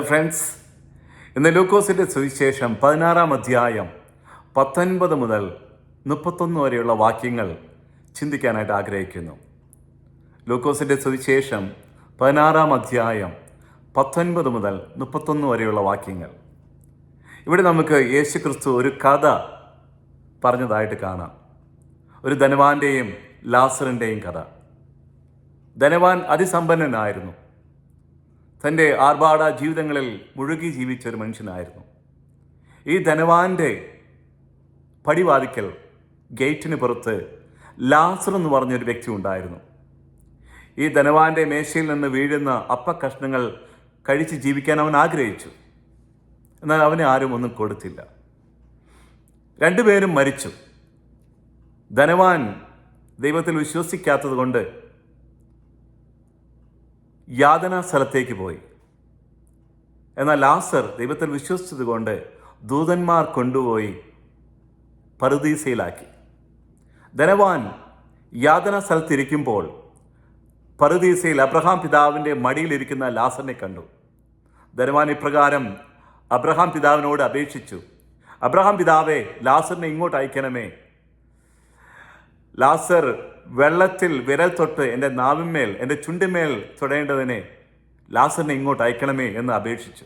Friends ഇന്ന് ലൂക്കോസിന്റെ സുവിശേഷം പതിനാറാം അധ്യായം പത്തൊൻപത് മുതൽ മുപ്പത്തൊന്ന് വരെയുള്ള വാക്യങ്ങൾ ചിന്തിക്കാനായിട്ട് ആഗ്രഹിക്കുന്നു. ലൂക്കോസിന്റെ സുവിശേഷം പതിനാറാം അധ്യായം പത്തൊൻപത് മുതൽ മുപ്പത്തൊന്ന് വരെയുള്ള വാക്യങ്ങൾ. ഇവിടെ നമുക്ക് യേശു ക്രിസ്തു ഒരു കഥ പറഞ്ഞതായിട്ട് കാണാം. ഒരു ധനവാന്റെയും ലാസറിന്റെയും കഥ. ധനവാൻ അതിസമ്പന്നനായിരുന്നു. തന്റെ ആർഭാട ജീവിതങ്ങളിൽ മുഴുകി ജീവിച്ച ഒരു മനുഷ്യനായിരുന്നു. ഈ ധനവാന്റെ പടിവാതിക്കൽ ഗേറ്റിന് പുറത്ത് ലാസർ എന്ന് പറഞ്ഞൊരു വ്യക്തി ഉണ്ടായിരുന്നു. ഈ ധനവാന്റെ മേശയിൽ നിന്ന് വീഴുന്ന അപ്പക്കഷ്ണങ്ങൾ കഴിച്ച് ജീവിക്കാൻ അവൻ ആഗ്രഹിച്ചു. എന്നാൽ അവന് ആരും ഒന്നും കൊടുത്തില്ല. രണ്ടുപേരും മരിച്ചു. ധനവാൻ ദൈവത്തിൽ വിശ്വസിക്കാത്തത് കൊണ്ട് യാതനാ സ്ഥലത്തേക്ക് പോയി. എന്നാൽ ലാസർ ദൈവത്തിൽ വിശ്വസിച്ചതുകൊണ്ട് ദൂതന്മാർ കൊണ്ടുപോയി പറുദീസയിലാക്കി. ധനവാൻ യാതന സ്ഥലത്തിരിക്കുമ്പോൾ പറുദീസയിൽ അബ്രഹാം പിതാവിന്റെ മടിയിലിരിക്കുന്ന ലാസറിനെ കണ്ടു. ധനവാൻ ഇപ്രകാരം അബ്രഹാം പിതാവിനോട് അപേക്ഷിച്ചു. അബ്രഹാം പിതാവെ ലാസറിനെ ഇങ്ങോട്ട് അയക്കണമേ. ലാസർ വെള്ളത്തിൽ വിരൽ തൊട്ട് എന്റെ നാവിന്മേൽ എന്റെ ചുണ്ടിന്മേൽ തൊടേണ്ടതിനെ ലാസറിനെ ഇങ്ങോട്ട് അയക്കണമേ എന്ന് അപേക്ഷിച്ചു.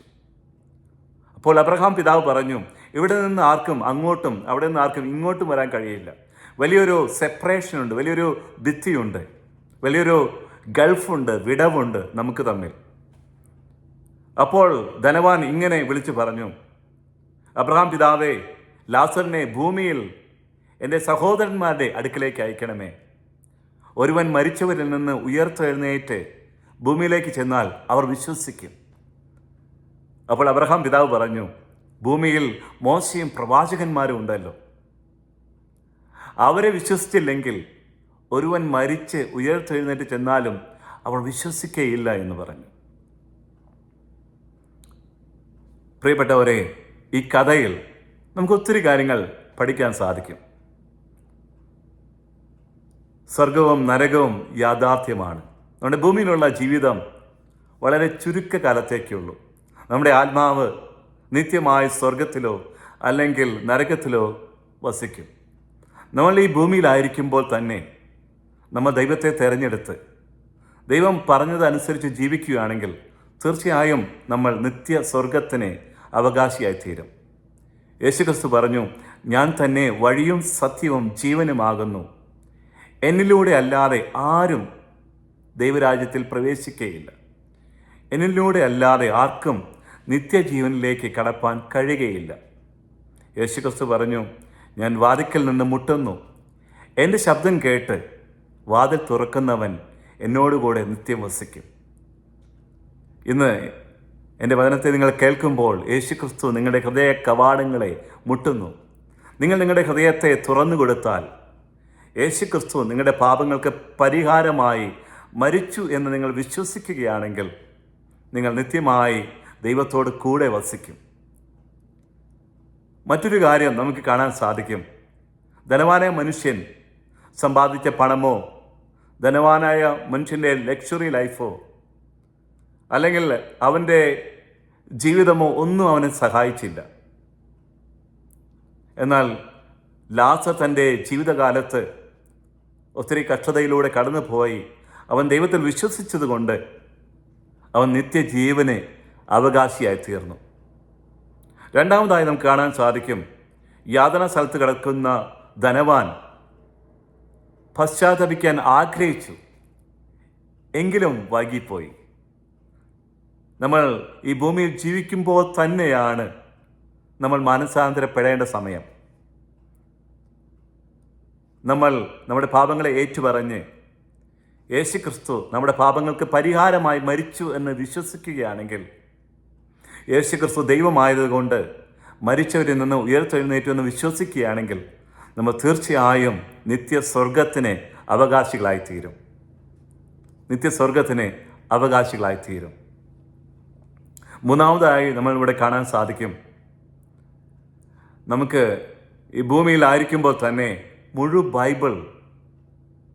അപ്പോൾ അബ്രഹാം പിതാവ് പറഞ്ഞു ഇവിടെ നിന്ന് ആർക്കും അങ്ങോട്ടും അവിടെ നിന്ന് ആർക്കും ഇങ്ങോട്ടും വരാൻ കഴിയില്ല. വലിയൊരു സെപ്പറേഷൻ ഉണ്ട് വലിയൊരു ഭിത്തിയുണ്ട് വലിയൊരു ഗൾഫുണ്ട് വിടവുണ്ട് നമുക്ക് തമ്മിൽ. അപ്പോൾ ധനവാൻ ഇങ്ങനെ വിളിച്ചു പറഞ്ഞു അബ്രഹാം പിതാവേ ലാസറിനെ ഭൂമിയിൽ എന്റെ സഹോദരന്മാരുടെ അടുക്കിലേക്ക് അയക്കണമേ. ഒരുവൻ മരിച്ചവരിൽ നിന്ന് ഉയർത്തെഴുന്നേറ്റ് ഭൂമിയിലേക്ക് ചെന്നാൽ അവർ വിശ്വസിക്കും. അപ്പോൾ അബ്രഹാം പിതാവ് പറഞ്ഞു ഭൂമിയിൽ മോശയും പ്രവാചകന്മാരും ഉണ്ടല്ലോ. അവരെ വിശ്വസിച്ചില്ലെങ്കിൽ ഒരുവൻ മരിച്ച് ഉയർത്തെഴുന്നേറ്റ് ചെന്നാലും അവൾ വിശ്വസിക്കുകയില്ല എന്ന് പറഞ്ഞു. പ്രിയപ്പെട്ടവരെ ഈ കഥയിൽ നമുക്ക് ഒത്തിരി കാര്യങ്ങൾ പഠിക്കാൻ സാധിക്കും. സ്വർഗവും നരകവും യാഥാർത്ഥ്യമാണ്. നമ്മുടെ ഭൂമിയിലുള്ള ജീവിതം വളരെ ചുരുക്ക ചുരുക്കകാലത്തേക്കുള്ളൂ നമ്മുടെ ആത്മാവ് നിത്യമായ സ്വർഗത്തിലോ അല്ലെങ്കിൽ നരകത്തിലോ വസിക്കും. നമ്മൾ ഈ ഭൂമിയിലായിരിക്കുമ്പോൾ തന്നെ നമ്മൾ ദൈവത്തെ തിരഞ്ഞെടുത്ത് ദൈവം പറഞ്ഞതനുസരിച്ച് ജീവിക്കുകയാണെങ്കിൽ തീർച്ചയായും നമ്മൾ നിത്യ സ്വർഗത്തിന് അവകാശിയായി തീരും യേശുക്രിസ്തു പറഞ്ഞു ഞാൻ തന്നെ വഴിയും സത്യവും ജീവനുമാകുന്നു. എന്നിലൂടെ അല്ലാതെ ആരും ദൈവരാജ്യത്തിൽ പ്രവേശിക്കുകയില്ല എന്നിലൂടെ അല്ലാതെ ആർക്കും നിത്യജീവനിലേക്ക് കടപ്പാൻ കഴിയുകയില്ല. യേശുക്രിസ്തു പറഞ്ഞു ഞാൻ വാതിക്കൽ നിന്ന് മുട്ടുന്നു. എന്റെ ശബ്ദം കേട്ട് വാതിൽ തുറക്കുന്നവൻ എന്നോടുകൂടെ നിത്യം വസിക്കും. ഇന്ന് എന്റെ വചനത്തെ നിങ്ങൾ കേൾക്കുമ്പോൾ യേശുക്രിസ്തു നിങ്ങളുടെ ഹൃദയ കവാടങ്ങളെ മുട്ടുന്നു. നിങ്ങൾ നിങ്ങളുടെ ഹൃദയത്തെ തുറന്നു കൊടുത്താൽ യേശുക്രിസ്തു നിങ്ങളുടെ പാപങ്ങൾക്ക് പരിഹാരമായി മരിച്ചു എന്ന് നിങ്ങൾ വിശ്വസിക്കുകയാണെങ്കിൽ നിങ്ങൾ നിത്യമായി ദൈവത്തോട് കൂടെ വസിക്കും. മറ്റൊരു കാര്യം നമുക്ക് കാണാൻ സാധിക്കും. ധനവാനായ മനുഷ്യൻ സമ്പാദിച്ച പണമോ ധനവാനായ മനുഷ്യന്റെ ലക്ഷറി ലൈഫോ അല്ലെങ്കിൽ അവന്റെ ജീവിതമോ ഒന്നും അവനെ സഹായിച്ചില്ല. എന്നാൽ ലാസ തന്റെ ജീവിതകാലത്ത് ഒത്തിരി കഷ്ടതയിലൂടെ കടന്നുപോയി. അവൻ ദൈവത്തിൽ വിശ്വസിച്ചതുകൊണ്ട് അവൻ നിത്യജീവനെ അവകാശിയായി തീർന്നു രണ്ടാമതായി നമുക്ക് കാണാൻ സാധിക്കും യാതന സ്ഥലത്ത് കിടക്കുന്ന ധനവാൻ പശ്ചാത്തപിക്കാൻ ആഗ്രഹിച്ചു എങ്കിലും വൈകിപ്പോയി. നമ്മൾ ഈ ഭൂമിയിൽ ജീവിക്കുമ്പോൾ തന്നെയാണ് നമ്മൾ മാനസാന്തരപ്പെടേണ്ട സമയം. നമ്മൾ നമ്മുടെ പാപങ്ങളെ ഏറ്റുപറഞ്ഞ് യേശു ക്രിസ്തു നമ്മുടെ പാപങ്ങൾക്ക് പരിഹാരമായി മരിച്ചു എന്ന് വിശ്വസിക്കുകയാണെങ്കിൽ യേശു ക്രിസ്തു ദൈവമായതുകൊണ്ട് മരിച്ചവരിൽ നിന്ന് ഉയർത്തെഴുന്നേറ്റു എന്ന് വിശ്വസിക്കുകയാണെങ്കിൽ നമ്മൾ തീർച്ചയായും നിത്യസ്വർഗത്തിന് അവകാശികളായിത്തീരും. നിത്യസ്വർഗത്തിന് അവകാശികളായിത്തീരും. മൂന്നാമതായി നമ്മൾ ഇവിടെ കാണാൻ സാധിക്കും. നമുക്ക് ഈ ഭൂമിയിലായിരിക്കുമ്പോൾ തന്നെ മുഴു ബൈബിൾ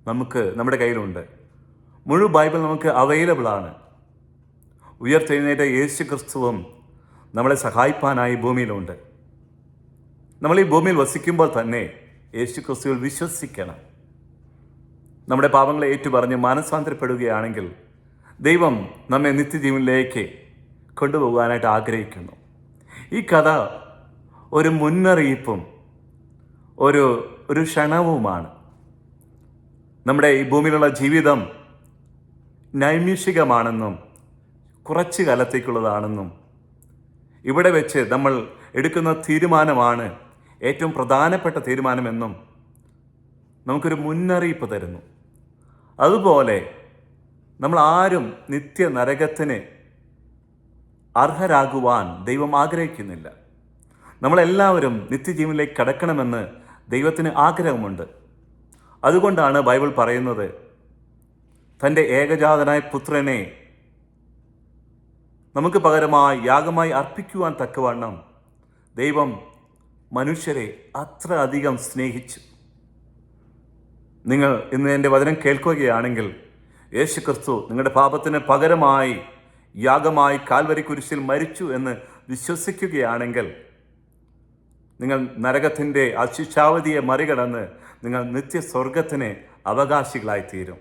നമുക്ക് നമ്മുടെ കയ്യിലുണ്ട്. മുഴു ബൈബിൾ നമുക്ക് അവൈലബിൾ ആണ്. ഉയർത്തെഴുന്നേറ്റ യേശു ക്രിസ്തുവും നമ്മളെ സഹായിപ്പാനായി ഭൂമിയിലുണ്ട്. നമ്മൾ ഈ ഭൂമിയിൽ വസിക്കുമ്പോൾ തന്നെ യേശു ക്രിസ്തുവിൽ വിശ്വസിക്കണം. നമ്മുടെ പാപങ്ങളെ ഏറ്റുപറഞ്ഞ് മാനസാന്തരപ്പെടുകയാണെങ്കിൽ ദൈവം നമ്മെ നിത്യജീവനിലേക്ക് കൊണ്ടുപോകാനായിട്ട് ആഗ്രഹിക്കുന്നു. ഈ കഥ ഒരു മുന്നറിയിപ്പും ഒരു ഒരു ക്ഷണവുമാണ്. നമ്മുടെ ഈ ഭൂമിയിലുള്ള ജീവിതം നൈമിഷികമാണെന്നും കുറച്ച് കാലത്തേക്കുള്ളതാണെന്നും ഇവിടെ വെച്ച് നമ്മൾ എടുക്കുന്ന തീരുമാനമാണ് ഏറ്റവും പ്രധാനപ്പെട്ട തീരുമാനമെന്നും നമുക്കൊരു മുന്നറിയിപ്പ് തരുന്നു. അതുപോലെ നമ്മൾ ആരും നിത്യ നരകത്തിന് അർഹരാകുവാൻ ദൈവം ആഗ്രഹിക്കുന്നില്ല. നമ്മളെല്ലാവരും നിത്യജീവനിലേക്ക് കടക്കണമെന്ന് ദൈവത്തിന് ആഗ്രഹമുണ്ട്. അതുകൊണ്ടാണ് ബൈബിൾ പറയുന്നത് തന്റെ ഏകജാതനായ പുത്രനെ നമുക്ക് പകരമായി യാഗമായി അർപ്പിക്കുവാൻ തക്കവണ്ണം ദൈവം മനുഷ്യരെ അത്ര അധികം സ്നേഹിച്ചു. നിങ്ങൾ ഇന്ന് എന്റെ വചനം കേൾക്കുകയാണെങ്കിൽ യേശു ക്രിസ്തു നിങ്ങളുടെ പാപത്തിന് പകരമായി യാഗമായി കാൽവരി കുരിശിൽ മരിച്ചു എന്ന് വിശ്വസിക്കുകയാണെങ്കിൽ നിങ്ങൾ നരകത്തിന്റെ അശിക്ഷാവധിയെ മറികടന്ന് നിങ്ങൾ നിത്യസ്വർഗത്തിന് അവകാശികളായി തീരും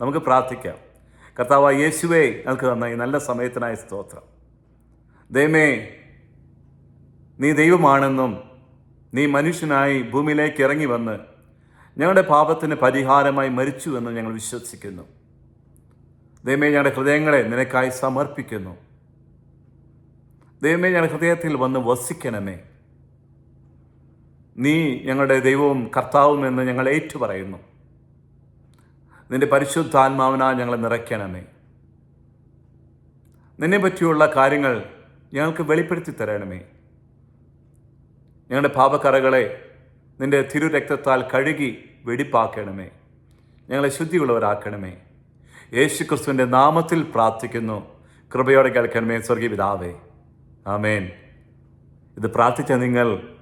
നമുക്ക് പ്രാർത്ഥിക്കാം. കർത്താവ് യേശുവേ ഞങ്ങൾക്ക് തന്ന ഈ നല്ല സമയത്തിനായ സ്തോത്രം. ദൈവമേ നീ ദൈവമാണെന്നും നീ മനുഷ്യനായി ഭൂമിയിലേക്ക് ഇറങ്ങി വന്ന് ഞങ്ങളുടെ പാപത്തിന് പരിഹാരമായി മരിച്ചു എന്ന് ഞങ്ങൾ വിശ്വസിക്കുന്നു. ദൈവമേ ഞങ്ങളുടെ ഹൃദയങ്ങളെ നിനക്കായി സമർപ്പിക്കുന്നു. ദൈവമേ ഞങ്ങളുടെ ഹൃദയത്തിൽ വന്ന് വസിക്കണമേ. നീ ഞങ്ങളുടെ ദൈവവും കർത്താവും എന്ന് ഞങ്ങൾ ഏറ്റുപറയുന്നു. നിന്റെ പരിശുദ്ധാത്മാവിനാൽ ഞങ്ങളെ നിറയ്ക്കണമേ. നിന്നെ പറ്റിയുള്ള കാര്യങ്ങൾ ഞങ്ങൾക്ക് വെളിപ്പെടുത്തി തരണമേ. ഞങ്ങളുടെ പാപക്കറകളെ നിന്റെ തിരുരക്തത്താൽ കഴുകി വെടിപ്പാക്കണമേ. ഞങ്ങളെ ശുദ്ധിയുള്ളവരാക്കണമേ. യേശു ക്രിസ്തുവിന്റെ നാമത്തിൽ പ്രാർത്ഥിക്കുന്നു. കൃപയോടെ കേൾക്കണമേ സ്വർഗീയ പിതാവേ. ആമേൻ. ഇത് പ്രാർത്ഥിച്ച നിങ്ങൾ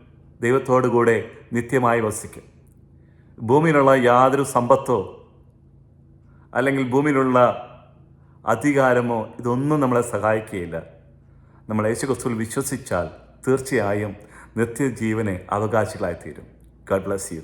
ദൈവത്തോടു കൂടെ നിത്യമായി വസിക്കും. ഭൂമിയിലുള്ള യാതൊരു സമ്പത്തോ അല്ലെങ്കിൽ ഭൂമിയിലുള്ള അധികാരമോ ഇതൊന്നും നമ്മളെ സഹായിക്കുകയില്ല. നമ്മൾ യേശു ക്രിസ്തുവിൽ വിശ്വസിച്ചാൽ തീർച്ചയായും നിത്യജീവനെ അവകാശികളായിത്തീരും. Garh bless you